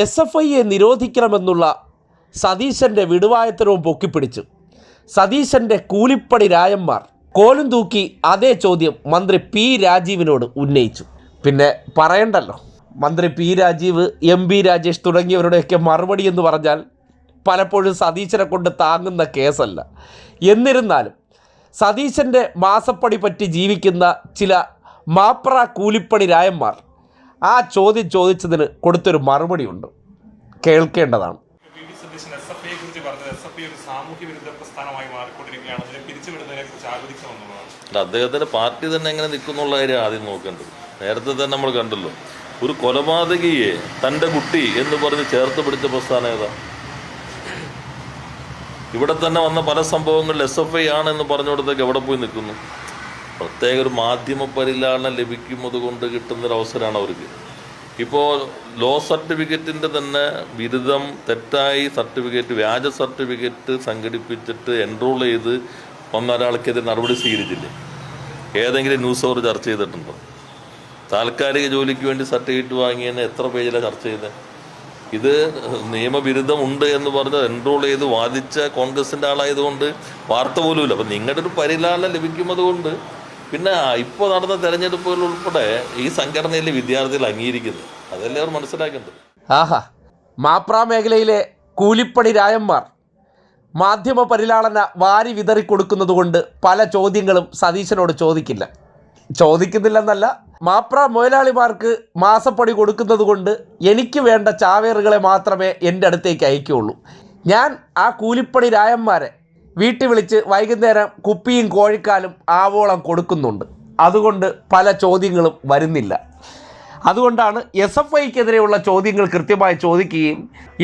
S F ഐയെ നിരോധിക്കണമെന്നുള്ള സതീശന്റെ വിടുവായത്തരവും പൊക്കിപ്പിടിച്ചു. സതീശന്റെ കൂലിപ്പടി രായന്മാർ കോലും തൂക്കി അതേ ചോദ്യം മന്ത്രി പി രാജീവിനോട് ഉന്നയിച്ചു. പിന്നെ പറയണ്ടല്ലോ മന്ത്രി P Rajeev M P Rajesh തുടങ്ങിയവരുടെയൊക്കെ മറുപടി എന്ന് പറഞ്ഞാൽ പലപ്പോഴും സതീശനെ കൊണ്ട് താങ്ങുന്ന കേസല്ല. എന്നിരുന്നാലും സതീശന്റെ മാസപ്പടി പറ്റി ജീവിക്കുന്ന ചില മാപ്ര കൂലിപ്പണി രായന്മാർ ആ ചോദ്യം ചോദിച്ചതിന് കൊടുത്തൊരു മറുപടി ഉണ്ട് കേൾക്കേണ്ടതാണ് അദ്ദേഹത്തിന്റെ പാർട്ടി തന്നെ എങ്ങനെ നിൽക്കുന്നുള്ള കാര്യം ആദ്യം നോക്കേണ്ടത്. നേരത്തെ തന്നെ നമ്മൾ കണ്ടല്ലോ. ഒരു കൊലപാതകിയെ തന്റെ കുട്ടി എന്ന് പറഞ്ഞ് ചേർത്ത് പിടിച്ച പ്രസ്ഥാനം ഏതാ? ഇവിടെ തന്നെ വന്ന പല സംഭവങ്ങളിൽ എസ് എഫ് ഐ ആണെന്ന് പറഞ്ഞുകൊടുത്തേക്ക് എവിടെ പോയി നിൽക്കുന്നു? പ്രത്യേക ഒരു മാധ്യമ പരിലാളനം ലഭിക്കുന്നത് കൊണ്ട് കിട്ടുന്നൊരു അവസരമാണ് അവർക്ക്. ഇപ്പോൾ ലോ സർട്ടിഫിക്കറ്റിന്റെ തന്നെ ബിരുദം തെറ്റായി സർട്ടിഫിക്കറ്റ് വ്യാജ സർട്ടിഫിക്കറ്റ് സംഘടിപ്പിച്ചിട്ട് എൻറോൾ ചെയ്ത് വന്ന ഒരാൾക്കെതിരെ നടപടി സ്വീകരിച്ചില്ലേ? ഏതെങ്കിലും ന്യൂസ് അവർ ചർച്ച ചെയ്തിട്ടുണ്ടോ? താൽക്കാലിക ജോലിക്ക് വേണ്ടി സർട്ടിഫിക്കറ്റ് വാങ്ങിയതിന് എത്ര പേജിലാണ് ചർച്ച ചെയ്തത് ഇത് നിയമബിരുദം ഉണ്ട് എന്ന് പറഞ്ഞ് എൻറോൾ ചെയ്ത് വാദിച്ച കോൺഗ്രസിന്റെ ആളായതുകൊണ്ട് വാർത്ത പോലുമില്ല. അപ്പം നിങ്ങളുടെ ഒരു പരിലാളനം ലഭിക്കുന്നത് കൊണ്ട് പിന്നെ ഇപ്പോൾ നടന്ന തെരഞ്ഞെടുപ്പുകൾ ഉൾപ്പെടെ ഈ സംഘടനയിലെ വിദ്യാർത്ഥികൾ അംഗീകരിക്കുന്നത് അതല്ലേ അവർ മനസ്സിലാക്കേണ്ടത്. ആഹാ മാപ്ര മേഖലയിലെ കൂലിപ്പണി രായന്മാർ മാധ്യമ പരിലാളന വാരി വിതറി കൊടുക്കുന്നത് കൊണ്ട് പല ചോദ്യങ്ങളും സതീശനോട് ചോദിക്കില്ല. ചോദിക്കുന്നില്ലെന്നല്ല മാപ്ര മുതലാളിമാർക്ക് മാസപ്പടി കൊടുക്കുന്നത് കൊണ്ട് എനിക്ക് വേണ്ട ചാവേറുകളെ മാത്രമേ എന്റെ അടുത്തേക്ക് അയക്കുകയുള്ളൂ. ഞാൻ ആ കൂലിപ്പണി രായന്മാരെ വീട്ടിൽ വിളിച്ച് വൈകുന്നേരം കുപ്പിയും കോഴിക്കാലും ആവോളം കൊടുക്കുന്നുണ്ട്. അതുകൊണ്ട് പല ചോദ്യങ്ങളും വരുന്നില്ല. അതുകൊണ്ടാണ് എസ് എഫ് ഐക്കെതിരെയുള്ള ചോദ്യങ്ങൾ കൃത്യമായി ചോദിക്കുകയും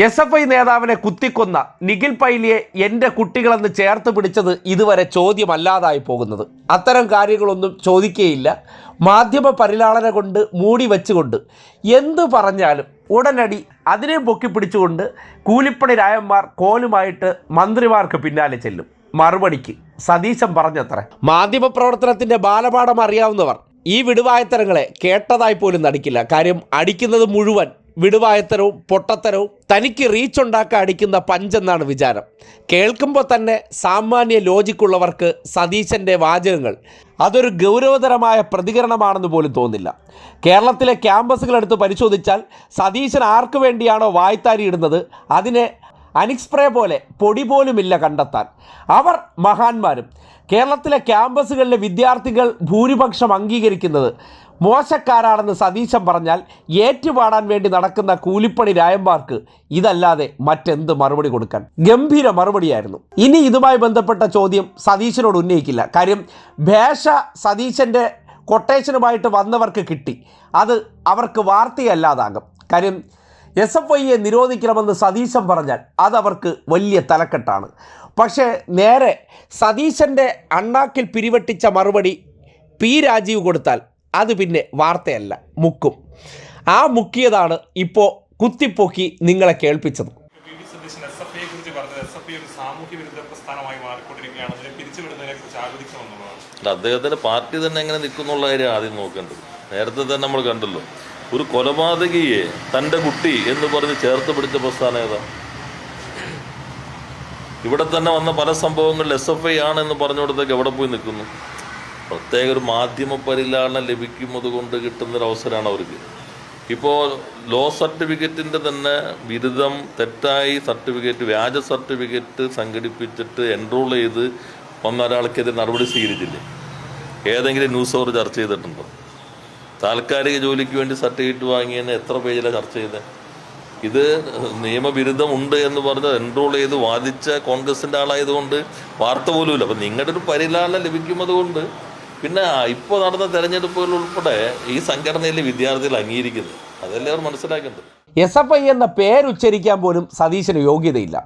എസ് എഫ് ഐ നേതാവിനെ കുത്തിക്കൊന്ന നിഖിൽ പൈലിയെ എന്റെ കുട്ടികളെന്ന് ചേർത്ത് പിടിച്ചത് ഇതുവരെ ചോദ്യമല്ലാതായി പോകുന്നത്. അത്തരം കാര്യങ്ങളൊന്നും ചോദിക്കുകയില്ല മാധ്യമ പരിലാളന കൊണ്ട് മൂടി വെച്ചുകൊണ്ട് എന്തു പറഞ്ഞാലും ഉടനടി അതിനെ പൊക്കി പിടിച്ചുകൊണ്ട് കൂലിപ്പണി രായന്മാർ കോലുമായിട്ട് മന്ത്രിമാർക്ക് പിന്നാലെ ചെല്ലും. മറുപടിക്ക് സതീശൻ പറഞ്ഞത്ര മാധ്യമപ്രവർത്തനത്തിന്റെ ബാലപാഠം അറിയാവുന്നവർ ഈ വിടുവായത്തരങ്ങളെ കേട്ടതായി പോലും നടിക്കില്ല. കാര്യം അടിക്കുന്നത് മുഴുവൻ വിടുവായത്തരവും പൊട്ടത്തരവും തനിക്ക് റീച്ച് ഉണ്ടാക്കാൻ അടിക്കുന്ന പഞ്ചെന്നാണ് വിചാരം. കേൾക്കുമ്പോൾ തന്നെ സാമാന്യ ലോജിക്കുള്ളവർക്ക് സതീശന്റെ വാചകങ്ങൾ അതൊരു ഗൗരവതരമായ പ്രതികരണമാണെന്ന് പോലും തോന്നില്ല. കേരളത്തിലെ ക്യാമ്പസുകളെടുത്ത് പരിശോധിച്ചാൽ സതീശൻ ആർക്കു വേണ്ടിയാണോ വായ്ത്താരി ഇടുന്നത്? അതിനെ അനിക്സ്പ്രേ പോലെ പൊടി പോലുമില്ല കണ്ടെത്താൻ. അവർ മഹാന്മാരും കേരളത്തിലെ ക്യാമ്പസുകളിലെ വിദ്യാർത്ഥികൾ ഭൂരിപക്ഷം അംഗീകരിക്കുന്നത് മോശക്കാരാണെന്ന് സതീശൻ പറഞ്ഞാൽ ഏറ്റുപാടാൻ വേണ്ടി നടക്കുന്ന കൂലിപ്പണി രായന്മാർക്ക് ഇതല്ലാതെ മറ്റെന്ത് മറുപടി കൊടുക്കാൻ? ഗംഭീര മറുപടിയായിരുന്നു. ഇനി ഇതുമായി ബന്ധപ്പെട്ട ചോദ്യം സതീശനോട് ഉന്നയിക്കില്ല. കാര്യം ഭേഷ സതീശന്റെ കൊട്ടേഷനുമായിട്ട് വന്നവർക്ക് കിട്ടി. അത് അവർക്ക് വാർത്തയല്ലാതാകും. കാര്യം എസ് എഫ് ഐയെ നിരോധിക്കണമെന്ന് സതീശൻ പറഞ്ഞാൽ അതവർക്ക് വലിയ തലക്കെട്ടാണ്. പക്ഷേ നേരെ സതീശന്റെ അണ്ണാക്കിൽ പിരിവെട്ടിച്ച മറുപടി പി രാജീവ് കൊടുത്താൽ അത് പിന്നെ വാർത്തയല്ല മുക്കും. ആ മുക്കിയതാണ് ഇപ്പോൾ കുത്തിപ്പൊക്കി നിങ്ങളെ കേൾപ്പിച്ചത്. അദ്ദേഹത്തിന്റെ പാർട്ടി തന്നെ എങ്ങനെ നിൽക്കുന്നുള്ള കാര്യം ആദ്യം നോക്കേണ്ടത്. നേരത്തെ തന്നെ നമ്മൾ കണ്ടല്ലോ ഒരു കൊലപാതകിയെ തന്റെ കുട്ടി എന്ന് പറഞ്ഞ് ചേർത്ത് പിടിച്ച പ്രസ്ഥാനം ഏതാ? ഇവിടെ തന്നെ വന്ന പല സംഭവങ്ങളിൽ എസ് എഫ് ഐ ആണെന്ന് പറഞ്ഞുകൊടുത്തേക്ക് എവിടെ പോയി നിൽക്കുന്നു? പ്രത്യേക ഒരു മാധ്യമ പരിലാളനം ലഭിക്കുന്നത് കൊണ്ട് കിട്ടുന്നൊരു അവസരമാണ് അവർക്ക്. ഇപ്പോൾ ലോ സർട്ടിഫിക്കറ്റിന്റെ തന്നെ ബിരുദം തെറ്റായി സർട്ടിഫിക്കറ്റ് വ്യാജ സർട്ടിഫിക്കറ്റ് സംഘടിപ്പിച്ചിട്ട് എൻറോൾ ചെയ്ത് വന്ന ഒരാൾക്കെതിരെ നടപടി സ്വീകരിച്ചില്ലേ? ഏതെങ്കിലും ന്യൂസ് അവർ ചർച്ച ചെയ്തിട്ടുണ്ടോ? താൽക്കാലിക ജോലിക്ക് വേണ്ടി സർട്ടിഫിക്കറ്റ് വാങ്ങിയതിന് എത്ര പേജിലാണ് ചർച്ച ചെയ്തത് ഇത് നിയമബിരുദം ഉണ്ട് എന്ന് പറഞ്ഞ് എൻറോൾ ചെയ്ത് വാദിച്ച കോൺഗ്രസിന്റെ ആളായതുകൊണ്ട് വാർത്ത പോലുമില്ല. അപ്പം നിങ്ങളുടെ ഒരു പരിലാളനം ലഭിക്കുന്നത് കൊണ്ട് പിന്നെ ഇപ്പോൾ നടന്ന തെരഞ്ഞെടുപ്പുകൾ ഉൾപ്പെടെ ഈ സംഘടനയിലെ വിദ്യാർത്ഥികൾ അംഗീകരിക്കുന്നത് അതല്ലേ അവർ മനസ്സിലാക്കേണ്ടത് എസ് എഫ് ഐ എന്ന പേരുച്ചരിക്കാൻ പോലും സതീശന് യോഗ്യതയില്ല.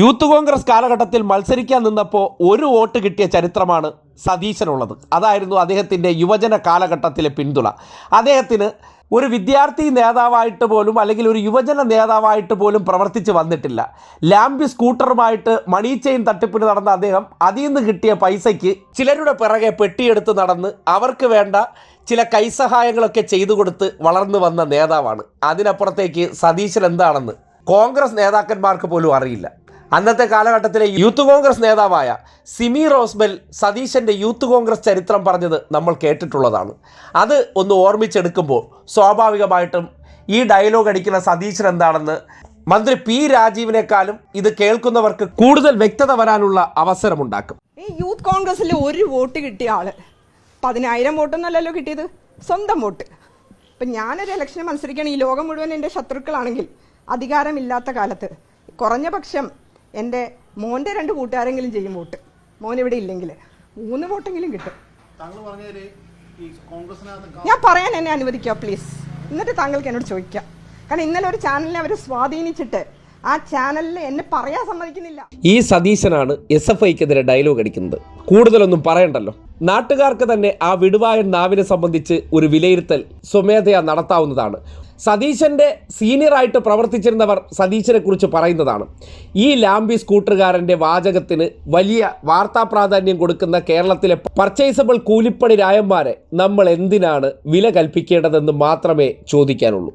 യൂത്ത് കോൺഗ്രസ് കാലഘട്ടത്തിൽ മത്സരിക്കാൻ നിന്നപ്പോൾ ഒരു വോട്ട് കിട്ടിയ ചരിത്രമാണ് സതീശനുള്ളത്. അതായിരുന്നു അദ്ദേഹത്തിന്റെ യുവജന കാലഘട്ടത്തിലെ പിന്തുണ. അദ്ദേഹത്തിന് ഒരു വിദ്യാർത്ഥി നേതാവായിട്ട് പോലും അല്ലെങ്കിൽ ഒരു യുവജന നേതാവായിട്ട് പോലും പ്രവർത്തിച്ച് വന്നിട്ടില്ല. ലാംബി സ്കൂട്ടറുമായിട്ട് മണി ചെയിൻ തട്ടിപ്പിന് നടന്ന അദ്ദേഹം അതിൽ നിന്ന് കിട്ടിയ പൈസയ്ക്ക് ചിലരുടെ പിറകെ പെട്ടിയെടുത്ത് നടന്ന് അവർക്ക് വേണ്ട ചില കൈസഹായങ്ങളൊക്കെ ചെയ്തു കൊടുത്ത് വളർന്നു വന്ന നേതാവാണ്. അതിനപ്പുറത്തേക്ക് സതീശൻ എന്താണെന്ന് കോൺഗ്രസ് നേതാക്കന്മാർക്ക് പോലും അറിയില്ല. അന്നത്തെ കാലഘട്ടത്തിലെ യൂത്ത് കോൺഗ്രസ് നേതാവായ സിമി റോസ്ബെൽ സതീശന്റെ യൂത്ത് കോൺഗ്രസ് ചരിത്രം പറഞ്ഞത് നമ്മൾ കേട്ടിട്ടുള്ളതാണ്. അത് ഒന്ന് ഓർമ്മിച്ചെടുക്കുമ്പോൾ സ്വാഭാവികമായിട്ടും ഈ ഡയലോഗ് അടിക്കുന്ന സതീശൻ എന്താണെന്ന് മന്ത്രി പി രാജീവിനേക്കാളും ഇത് കേൾക്കുന്നവർക്ക് കൂടുതൽ വ്യക്തത വരാനുള്ള അവസരമുണ്ടാക്കും. ഈ യൂത്ത് കോൺഗ്രസിൽ ഒരു വോട്ട് കിട്ടിയ ആൾ പതിനായിരം വോട്ടൊന്നല്ലല്ലോ കിട്ടിയത്? സ്വന്തം വോട്ട്. ഇപ്പം ഞാനൊരു ഇലക്ഷന് മത്സരിക്കുകയാണ്. ഈ ലോകം മുഴുവൻ എന്റെ ശത്രുക്കളാണെങ്കിൽ അധികാരമില്ലാത്ത കാലത്ത് കുറഞ്ഞ പക്ഷം എന്റെ മോന്റെ രണ്ട് കൂട്ടുകാരെങ്കിലും ചെയ്യും വോട്ട്. മോൻ ഇവിടെ ഇല്ലെങ്കിൽ മൂന്ന് വോട്ടെങ്കിലും കിട്ടും. ഞാൻ പറയാൻ എന്നെ അനുവദിക്കുക പ്ലീസ്. എന്നിട്ട് താങ്കൾക്ക് എന്നോട് ചോദിക്കാം. കാരണം ഇന്നലെ ഒരു ചാനലിനെ അവർ സ്വാധീനിച്ചിട്ട് ആ ചാനലിൽ എന്നെ പറയാൻ സമ്മതിക്കുന്നില്ല. ഈ സതീശനാണ് എസ് എഫ് ഐക്കെതിരെ ഡയലോഗ് അടിക്കുന്നത്. കൂടുതലൊന്നും പറയണ്ടല്ലോ. നാട്ടുകാർക്ക് തന്നെ ആ വിടുവായ നാവിനെ സംബന്ധിച്ച് ഒരു വിലയിരുത്തൽ സ്വമേധയാ നടത്താവുന്നതാണ്. സതീശന്റെ സീനിയറായിട്ട് പ്രവർത്തിച്ചിരുന്നവർ സതീശനെ കുറിച്ച് പറയുന്നതാണ്. ഈ ലാംബി സ്കൂട്ടറുകാരന്റെ വാചകത്തിന് വലിയ വാർത്താ പ്രാധാന്യം കൊടുക്കുന്ന കേരളത്തിലെ പർച്ചേസബിൾ കൂലിപ്പണി രായന്മാരെ നമ്മൾ എന്തിനാണ് വില കൽപ്പിക്കേണ്ടതെന്ന് മാത്രമേ ചോദിക്കാനുള്ളൂ.